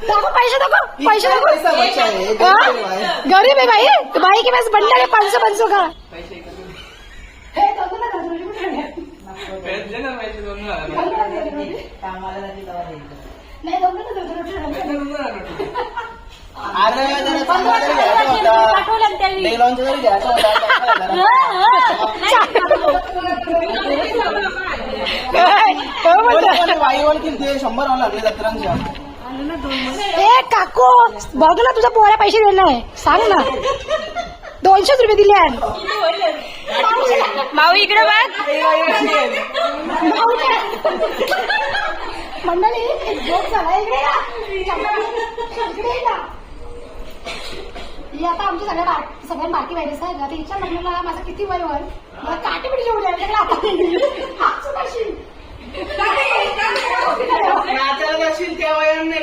पैसे पैसे है हाँ? गरीब है है भाई तो भाई के पास बंडल है पाँच सौ पाँच सौ का हे, दोन दोन हजार रुपये कुठे आणले? कामाला जाते तेव्हा द्यायचं. नाही दोन दोन हजार रुपये आणले. अरे जरा चांगला तरी घ्यायचा होता डेलॉनचा तरी घ्यायचा काय? काय म्हणतो? होता वाई ओळखील ते शंभर वाला लागले जत्रांच्या ए काकू बघ ना तुझा पोऱ्या पैसे दिले नाही. सांग ना. दोनशेच रुपये दिले. माऊ इकडे बघ. मंडळी. ही आता आमची सगळ्या सगळ्यात बाकी व्हायरस आहे हिच्या लग्नाला माझं किती वय वर मला काटे पिढी जेवढे आता. नाचायला जाशील त्या नाही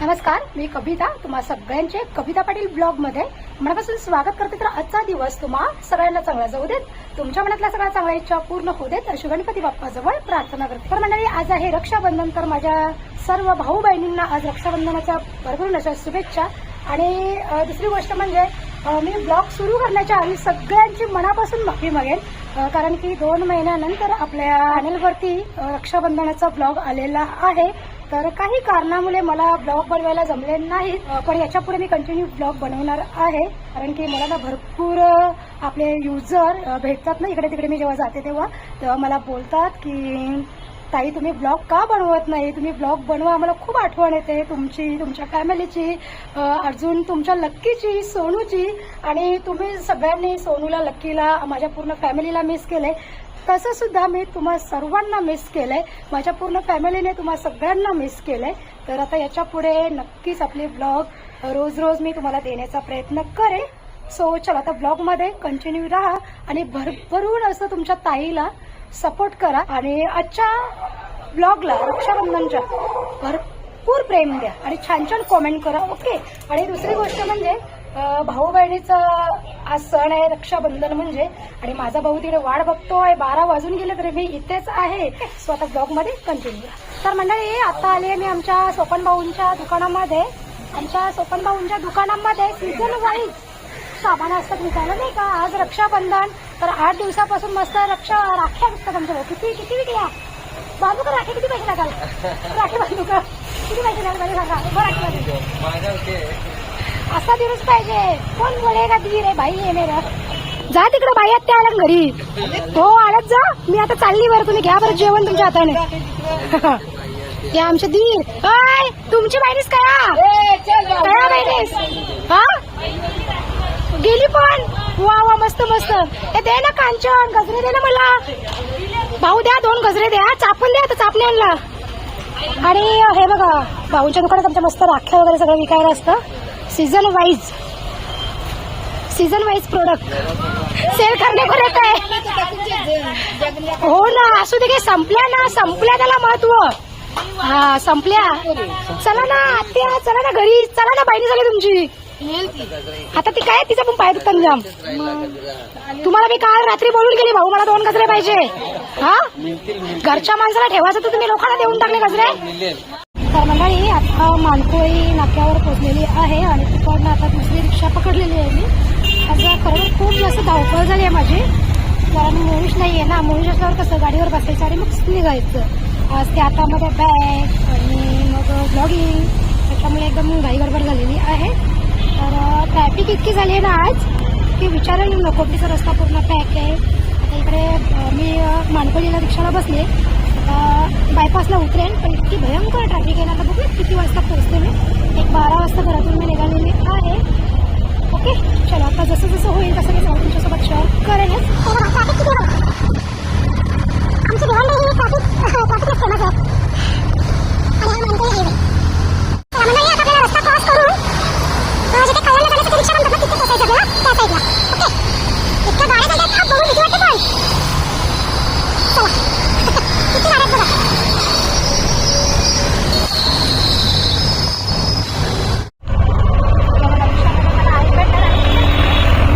नमस्कार मी कविता. तुम्हा सगळ्यांचे कविता पाटील ब्लॉगमध्ये मनापासून स्वागत करते. तर आजचा दिवस तुम्हा सगळ्यांना चांगला जाऊ देत. तुमच्या मनातल्या सगळ्या चांगल्या इच्छा पूर्ण होऊ देत. अशी गणपती बाप्पाजवळ प्रार्थना करते. तर मंडळी आज आहे रक्षाबंधन. तर माझ्या सर्व भाऊ बहिणींना आज रक्षाबंधनाच्या भरपूर अशा शुभेच्छा. आणि दुसरी गोष्ट म्हणजे मी ब्लॉग सुरू करण्याच्या आधी सगळ्यांची मनापासून माफी मागेन. कारण की दोन महिन्यानंतर आपल्या चॅनलवरती रक्षाबंधनाचा ब्लॉग आलेला आहे. तर काही कारणामुळे मला ब्लॉग बनवायला जमले नाहीत. पण याच्यापुढे मी कंटिन्यू ब्लॉग बनवणार आहे. कारण की मला ना भरपूर आपले युजर भेटतात ना इकडे तिकडे मी जेव्हा जाते तेव्हा. तेव्हा मला बोलतात की ताई तुम्ही ब्लॉग का बनवत नाही? तुम्ही ब्लॉग बनवा आम्हाला खूप आठवण येते तुमची तुमच्या फॅमिलीची अजून तुमच्या लक्कीची सोनूची आणि तुम्ही सगळ्यांनी सोनूला लक्कीला माझ्या पूर्ण फॅमिलीला मिस केले. तसं सुद्धा मी तुम्हा सर्वांना मिस केलंय. माझ्या पूर्ण फॅमिलीने तुम्हा सगळ्यांना मिस केलंय. तर आता याच्यापुढे नक्कीच आपले ब्लॉग रोज रोज मी तुम्हाला देण्याचा प्रयत्न करेन. सो चला आता ब्लॉगमध्ये कंटिन्यू राहा आणि भरभरून असं तुमच्या ताईला सपोर्ट करा आणि आजच्या ब्लॉगला रक्षाबंधनच्या भरपूर प्रेम द्या आणि छान छान कॉमेंट करा ओके आणि दुसरी गोष्ट म्हणजे भाऊ बहिणीचा आज सण आहे रक्षाबंधन म्हणजे आणि माझा भाऊ तिकडे वाट बघतोय बारा वाजून गेले तरी मी इथेच आहे. स्वतः ब्लॉगमध्ये कंटिन्यू तर मंडळी आता आले मी आमच्या सोपन भाऊंच्या दुकानामध्ये. आमच्या सोपन भाऊंच्या दुकानामध्ये सीझन वाईज सामान असतात विकायला नाही का? आज रक्षाबंधन. तर आठ दिवसापासून मस्त रक्षा राख्या विकतात आमच्या किती किती विकल्या? बांधू का राखी किती पैसे लागाल? राखी बांधू का किती पैसे लागेल? राखी. असा दिवस पाहिजे. कोण बोलेगा धीर आहे? भाई आहे मेरा. जा तिकडे बाई आहेत त्या आल्या घरी. हो आडत जा. मी आता चालली बरं. तुम्ही घ्या बरं जेवण तुमच्या हाताने. ते आमचे धीर. अय तुमची कया कया बहिणीस हा? गेली पण. वा वा मस्त मस्त. ए दे ना कांचन गजरे दे ना मला. भाऊ द्या दोन गजरे द्या. चापून द्या चापण्याला चापणे आणला आणि हे बघा भाऊच्या दुकानात आमच्या मस्त राख्या वगैरे सगळं विकायला असतं. Season wise season wise product sale करणे को हो ना असू दे काही संपल्या ना संपल्या त्याला महत्त्व. हा संपल्या. चला ना आत्या चला ना घरी. चला ना बाईनी झाली तुमची. आता ती काय तिचा पण पाय दुखतात जाम. तुम्हाला मी काल रात्री बोलून गेली भाऊ मला दोन गजरे पाहिजे. हा? घरच्या माणसाला ठेवायचं तर तुम्ही लोकांना देऊन टाकले गजरे. तर मंडळी आता मानकोळी नाक्यावर पोहोचलेली आहे आणि तिकडनं आता दुसरी रिक्षा पकडलेली आहे मी. आज खरोखर खूप जास्त धावपळ झाली आहे माझी. कारण मुळीश नाही आहे ना. मुळीश असल्यावर कसं गाडीवर बसायचं आणि मग निघायचं? आज ते आता मध्ये बॅग आणि मग ब्लॉगिंग त्याच्यामुळे एकदम घाई गडबड झालेली आहे. तर ट्रॅफिक इतकी झाली आहे ना आज की विचारायला नको. तिचा रस्ता पूर्ण पॅक आहे. आता इकडे मी मानकोलीला रिक्षाला बसले. बायपासला उतरेन पण इतकी भयंकर ट्रॅफिक आहे ना. आता बघू किती वाजता पोहोचते मी. एक बारा वाजता घरातून मी निघालेली आहे. ओके चलो आता जसं जसं होईल तसं मी सगळं तुमच्यासोबत शेअर करेनच आमचं घर नाही ट्रॅफिक ट्रॅफिक असतं ना सर आणि हा मानकोली हायवे त्यामुळे आता आपल्याला रस्ता क्रॉस करून अ, जिथे कळवलं जाण्यासाठी रिक्षा म्हणतात ना तिथे पोहोचायचं आपल्याला त्या साईडला ओके इतक्या गाड्या चालतात थांब बघून भीती वाटते पण चला किती गाड्या आहेत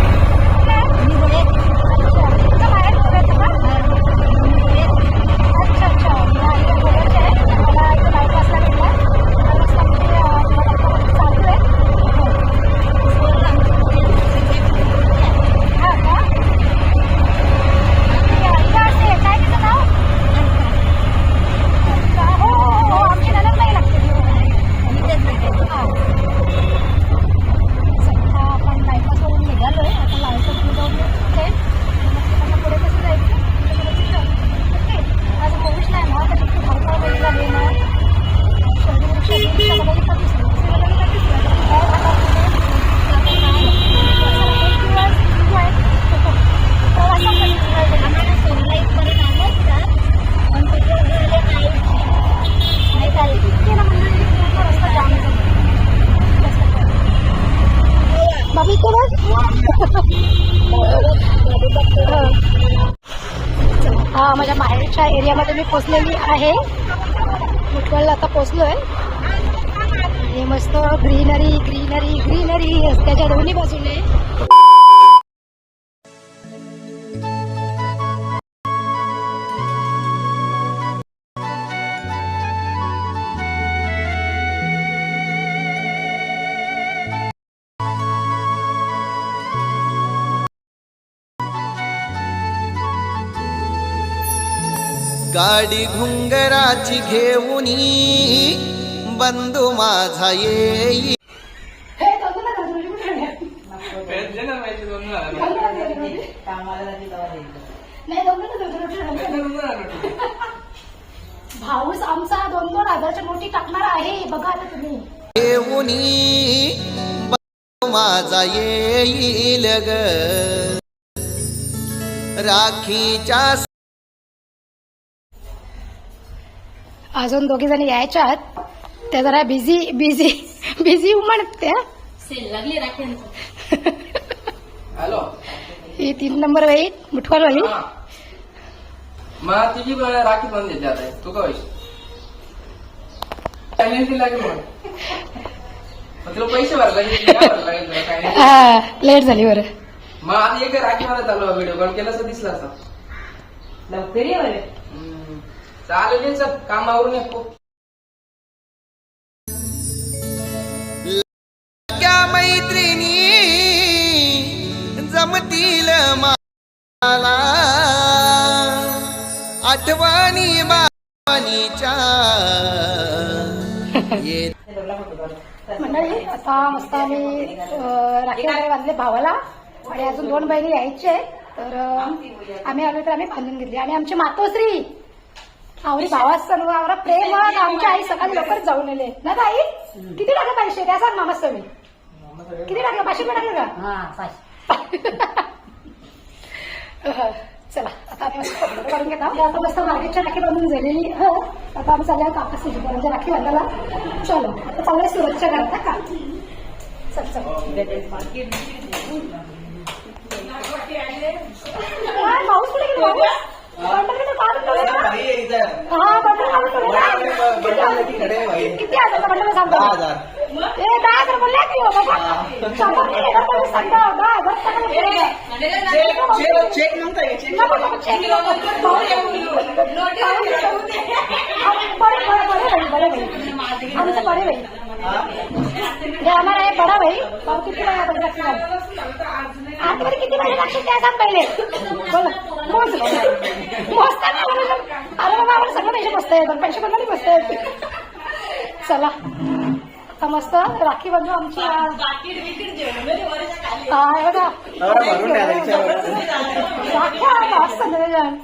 बघा आता च्या एरियामध्ये मी पोचलेली आहे. मुठवळला आता पोचलोय आणि मस्त ग्रीनरी ग्रीनरी ग्रीनरी रस्त्याच्या दोन्ही बाजूने. गाडी घुंगराची घेऊन बंधू माझा येई भाऊस आमचा दोन दोन हजारच्या नोटी टाकणार आहे. बघा आता तुम्ही. घेऊन बंधू माझा येईल ग. राखीच्या अजून दोघी जणी यायच्या आहेत. त्या जरा बिझी बिझी बिझी उमणत त्या. हॅलो ही तीन नंबर बाई मुठवालवाली हा. मग तुझी राखी बंद देते आता तू का पैसे लागेल तुला पैसे भरायला लागेल हा, लेट झाली बरं. मग आता एक राखी मला चालू व्हिडिओ कॉल केला असं दिसला असं लवकर ये बरं. चालेल कामावरून येतो क्या मैत्रिणी जमतील मला? आठवणी मंडळी आता मस्त आम्ही राखी बांधले भावाला. आणि अजून दोन बहिणी यायचे आहेत. तर आम्ही आलो तर आम्ही बांधून घेतली. आणि आमची मातोश्री. आवडी भावाच सर्व आवरा प्रेम आणि आमची आई सकाळी लवकर जाऊन आले ना ताई? किती टाकले पैसे त्या सांग मामा मी किती टाकलं पाचशे रुपये टाकलं का? हा अहं, चला आता आम्ही मस्त फोटो काढून घेत आहोत. आता मस्त मार्केटच्या राखी बांधून झालेली हो आता आम्ही सिटीपर्यंत राखी बांधायला. चलो आता सुरतच्या घरात का? चल चल. काय, पाऊस कुठे गेला? पाऊस? बंडलकडे काढून ठेवलं का? हा, बंडल काढून ठेवलं का? किती हजार बंडल सांगतो दहा हजार ए दहा हजार बोलले की हो बाबा शंभर नाही देणार तर सांगा दहा हजार टाका बोलले. चेक म्हणताय का? चेक नको, नको, check नको. बड़े बड़े बड़े भाई बड़े भाई आमचे बड़े भाई हे आम्हाला आहे बडा भाई भाऊ किती वेळा आपण लक्ष आतमध्ये किती वेळा लक्ष द्या सांग पहिले? बोला. मोज म्हणून. अरे बाबा आम्हाला सगळं पैसे बसता येतात पैसे नाही बसता येत चला मस्त राखी बांधू आमची हा बघा. राख्या नियोजन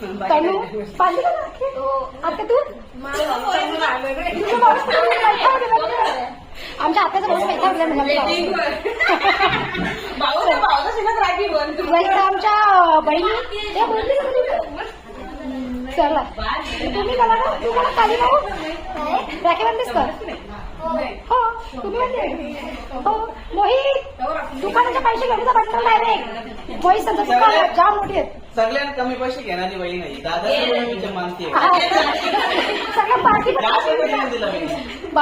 तनू बांधली का राखी आता तू तुझा. आमच्या भाऊ वैतागून गेला म्हणजे वैसा आमच्या बहिणी? चला तुम्ही मला ना तू मला खाली भाऊ राखी बांधलीस का? हो. तुम्ही म्हणते हो. मोहित दुकानाचे पैसे घेऊन जा बंडल डायरेक्ट मोहित दुकान जाम मोठी आहेत सगळ्यात कमी पैसे घेणारी बाई नाही दादा मानते पार्टी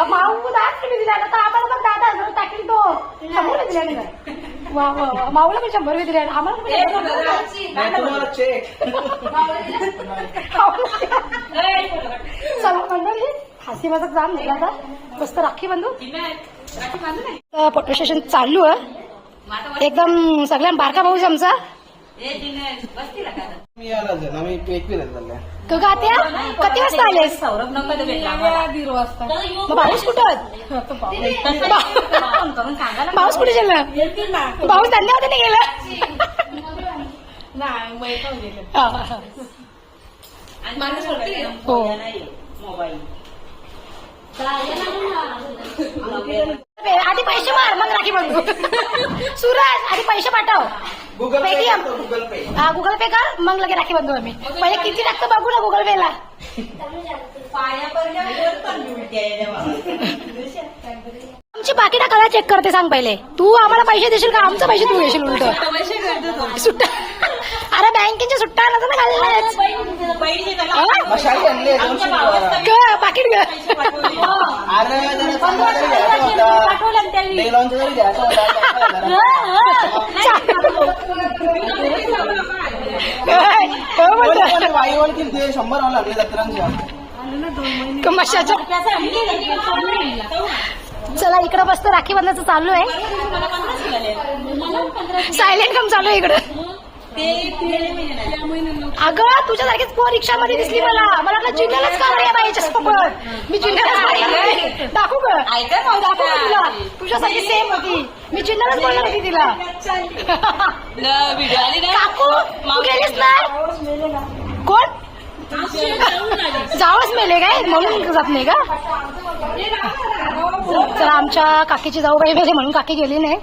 माऊ रुपये दिला आता आम्हाला पण दहा दहा हजार टाकेल तो शंभर रुपये दिला नाही वा वा वा. माऊला पण शंभर रुपये दिले आणि आम्हाला पण शंभर रुपये नाही तुम्हाला चेक चला मंडळी हसी मजाक जाम आता मस्त राखी बांधू. तर फोटो सेशन चालू आहे. एकदम सगळ्यात बारका भाऊच आमचा. मी आला ना मी एकवीला चालल्या तू का त्या किती वाजता आलेस? सौरभ नका भेटला आम्हाला. मग भाऊस कुठं फोन करून सांगा ना. भाऊस कुठे गेला? भाऊस धंद्यामध्ये नाही गेला हा, हा, हा. हो. मोबाईल. आधी पैसे मार मग राखी बांधू. सूरज आधी पैसे पाठव. Google Pay Paytm Google Pay हा गुगल पे कर मग लगे राखी बांधू आम्ही. पहिले किती टाकतो बघू ना गुगल पेला आमची पाकिटा कला चेक करते सांग पहिले. तू आम्हाला पैसे देशील का? आमचे पैसे तू घेशील उलट. सुट्टा. अरे बँकेच्या सुट्टा ना हा? मशाली आणली आहे, दोनशे पाकिट जरा होता? हो वाई ते शंभर लागले जत्रांच्या. चला इकडं मस्त राखी बांधायचं चालू आहे. सायलेंट काम चालू आहे इकडं. अगं तुझ्यासारखीच पोर रिक्षा मध्ये दिसली मला. मला वाटलं जिल्ह्यालाच का या बाईच्या सोबत मी जिल्ह्यालाच पाहिजे दाखवू ग. दाखवू का? तुला. तुझ्यासारखी सेम होती. मी जिल्ह्यालाच बोलणार होती तिला. न, व्हिडिओ आली ना? काकू तू गेलीस ना? कोण? जावंच मेले काय? म्हणून जात नाही का चला आमच्या काकीची जाऊ बाई मेले म्हणून काकी गेली नाही.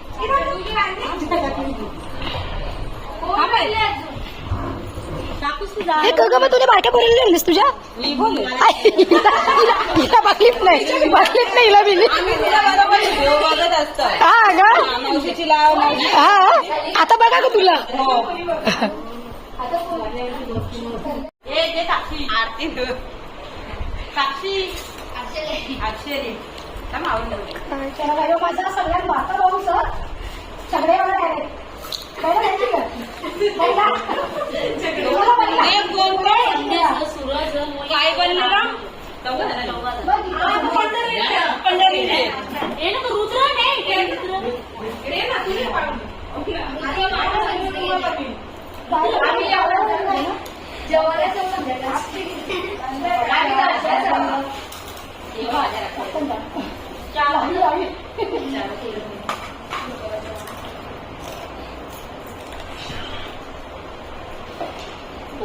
ग मग तुझ्या बारक्या पोरीला नेलीस तुझ्या? हिला हिला बघलीच नाही. बघलीच नाही हिला बिली आम्ही तिला बरोबर व्हिडिओ बघत असतो. हा ग हा आता बघा का तुला. माझा सगळ्यात माता भाऊ सर. सगळे मला काय बनलं का चौघं जण. बघ इथं. पंढरीचे. बाई, आम्ही एवढं नाही ना. जेवणाचं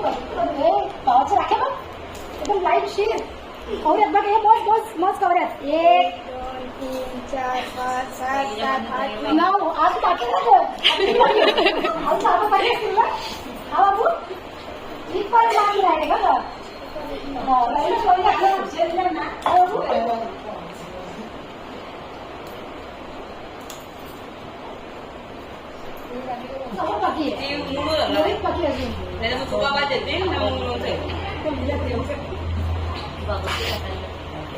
संध्याकाळी. ए, पावाचं राखे बघ एकदम लाइट शीर कवऱ्यात बघ हे मोज मोज मोज कवऱ्यात एक दोन तीन चार पाच सात सात आठ नऊ आज बाकी झालं आज असतील ना हा बाबू राहिले बघ राहिलं टाकलं ना बाबू? आहे अजून नाही तर मग तू बाबा देते ना मग मुलं होते.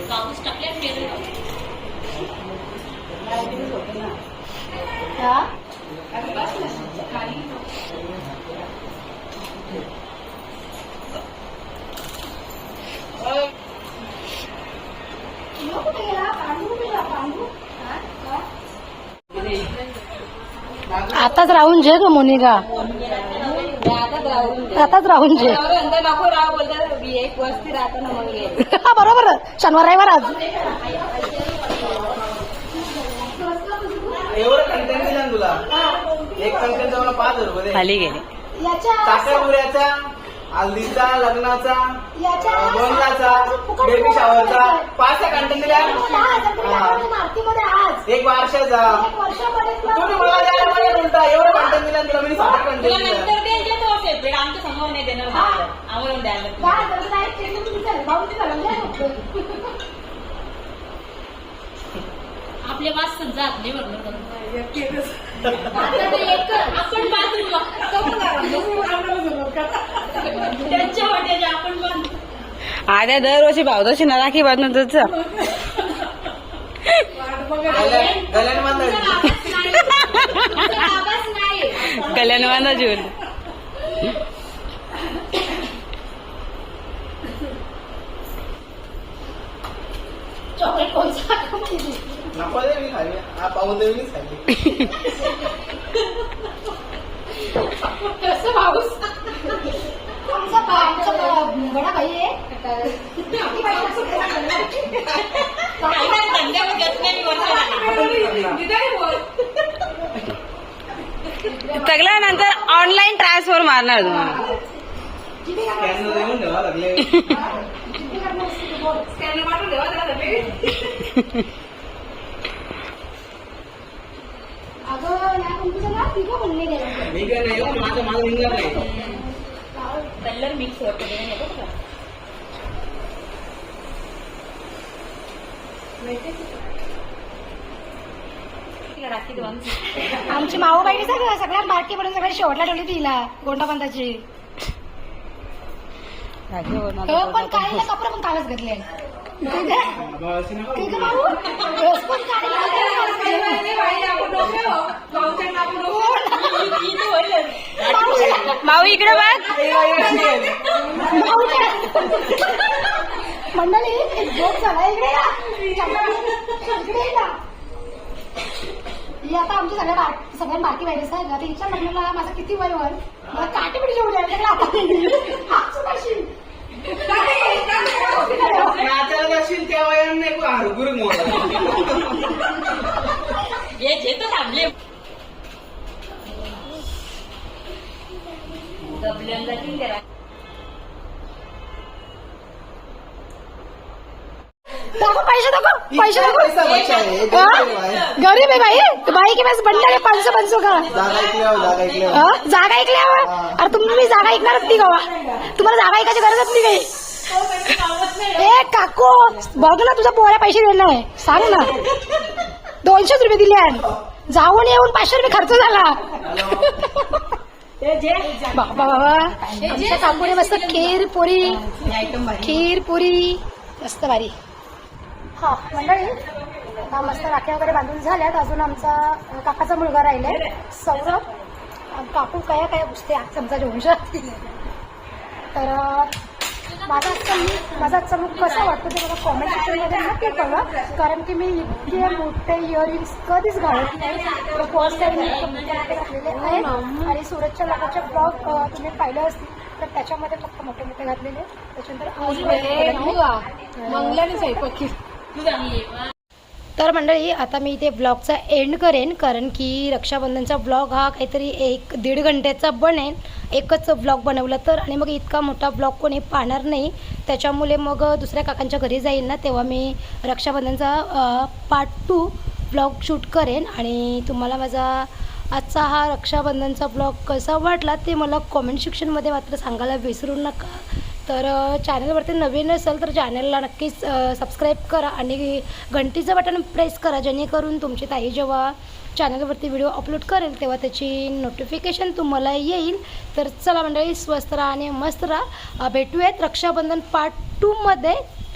कापूस टाकल्या हा किलो कुठे गेला पांडू कुठे गेला पांडू हा? हा? आताच राहून जे ग मोनिका आताच राहून ये. बरोबर. शनिवार रविवार आज. एवढं कंटेंट दिलं ना तुला? एक कंटेंट मला पाच हजार रुपये दे. खाली गेले. हल्दीचा लग्नाचा गोंदाचा बेबी शावरचा पाच कंटेंट दिल्या हा. एक वर्षामध्ये तुम्ही मला एवढं कंटेंट दिलं तुला मी तुला कंटेंट दिलं. आमच्यासमोर नाही देणार. आम्हाला द्यायला लागतं. तुम्ही. आपले वास जात नाही बरोबर आपण बाथरूमला त्यांच्या वाट्याचे आपण बांधू. आद्या दरवर्षी भावदोशी ना राखी बांधून तुझ बांधायची कल्याण बांधा जीवन चॉकलेट. नको दे मी खाली हा पाहून दे मी खाली कसं भाऊस आमचा बा- आमचा बा- बडा भाई आहे बाई असं नाही. सगळ्यानंतर ऑनलाईन ट्रान्सफर मारणार तुम्हाला देऊन ठेवा लागले हो, माझं माझं निघणार नाही. कलर मिक्स होतं आमची माऊ बहिणी सगळं सगळ्या बारकी पडून सगळ्या शेवटला ठेवली तिला बनवतात. हो पण काढलेले कपडे पण कालच घातले. माऊ? इकडे मंडळी एक जोक झाला. इकडे ही आता आमची सगळ्या बार- सगळ्यात व्हायरस आहे आता हिच्या लग्नाला माझं किती वय वर? मला काटे पिढी आता हात सुटाशी. नाचायला जाशील त्या वयानं नाही को हरगुर मोडा हे जे तर थांबले दबल्यान जातील त्या राखी. दाखव पैसे दाखव पैसे हाँ? गरीब है? है. भाई तो भाई के पास बंडल है पाच सौ पाच सौ का जागा हाँ? ऐकल्यावर? अरे तुम्ही मी जागा ऐकणारच नाही गावा. तुम्हाला जागा ऐकायची गरजच नाही काही. ए काकू बघ ना तुझा पोरा पैसे दिले आहे. सांग ना. दोनशेच रुपये दिले आहे जाऊन येऊन पाचशे रुपये खर्च झाला. बाबा बाबा आमच्या काकूने मस्त खीर पुरी. खीर पुरी. मस्त भारी. हा मंडळी मस्त राख्या वगैरे बांधून झाल्यात. अजून आमचा काकाचा मुलगा राहिलाय. सौरभ काकू कया कया पुसते आज आमचा जोंश. तर माझा लूक माझा लूक कसा वाटतो ते मला कॉमेंट सेक्शनमध्ये नक्की कळवा. कारण की मी इतके मोठे इयरिंग्स कधीच घालत नाही. फर्स्ट टाइम मी घातलेले आहेत. आणि सुरतच्या लग्नाचे ब्लॉग तुम्ही पाहिलं असतील तर त्याच्यामध्ये फक्त मोठे मोठे घातलेले त्याच्यानंतर आहे. तर मंडळी आता मी इथे ब्लॉगचा एंड करेन कारण की रक्षाबंधनचा ब्लॉग हा काहीतरी एक दीड घंट्याचा बनेन. एकच ब्लॉग बनवला तर आणि मग इतका मोठा ब्लॉग कोणी पाहणार नाही. त्याच्यामुळे मग दुसऱ्या काकांच्या घरी जाईल ना तेव्हा मी रक्षाबंधनचा पार्ट टू ब्लॉग शूट करेन. आणि तुम्हाला माझा आजचा हा रक्षाबंधनचा ब्लॉग कसा वाटला ते मला कॉमेंट सेक्शनमध्ये मात्र सांगायला विसरू नका. तर चॅनलवरती नवीन असेल तर चॅनलला नक्कीच सबस्क्राईब करा आणि घंटीचं बटन प्रेस करा जेणेकरून तुमची ताई जेव्हा चॅनलवरती व्हिडिओ अपलोड करेल तेव्हा त्याची नोटिफिकेशन तुम्हाला येईल. तर चला मंडळी स्वस्त राहा आणि मस्त राहा. भेटूयात रक्षाबंधन पार्ट टूमध्ये